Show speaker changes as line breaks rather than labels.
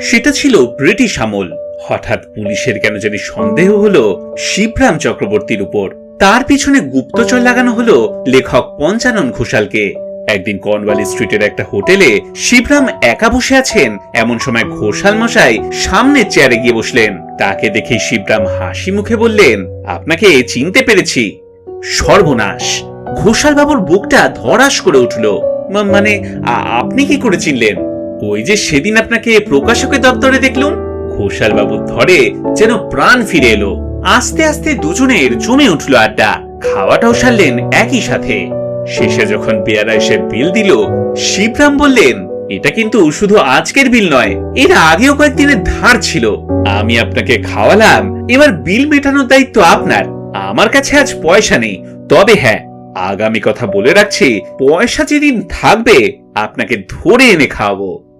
সেটা ছিল ব্রিটিশ আমল। হঠাৎ পুলিশের কেন জানি সন্দেহ হলো শিবরাম চক্রবর্তীর উপর। তার পিছনে গুপ্তচর লাগানো হলো লেখক পঞ্চানন ঘোষালকে। একদিন কর্নওয়ালি স্ট্রিটের একটা হোটেলে শিবরাম একা বসে আছেন, এমন সময় ঘোষাল মশাই সামনের চেয়ারে গিয়ে বসলেন। তাকে দেখে শিবরাম হাসি মুখে বললেন, আপনাকে চিনতে পেরেছি। সর্বনাশ! ঘোষাল বাবুর বুকটা ধরাস করে উঠল। মানে আপনি কি করে চিনলেন? ওই যে সেদিন আপনাকে প্রকাশকের দপ্তরে দেখলুম ঘোষাল বাবুর ধরে যেন প্রাণ ফিরে এলো। আস্তে আস্তে দুজনের জমে উঠল আড্ডা, খাওয়াটাও সারলেন একই সাথে। শেষে যখন পেয়ারা এসে বিল দিল, শিবরাম বললেন, এটা কিন্তু শুধু আজকের বিল নয়, এর আগেও কয়েকদিনের ধার ছিল। আমি আপনাকে খাওয়ালাম, এবার বিল মেটানোর দায়িত্ব আপনার। আমার কাছে আজ পয়সা নেই। তবে হ্যাঁ আগামী কথা বলে রাখছি, পয়সা যেদিন থাকবে আপনাকে ধরে এনে খাওয়াবো।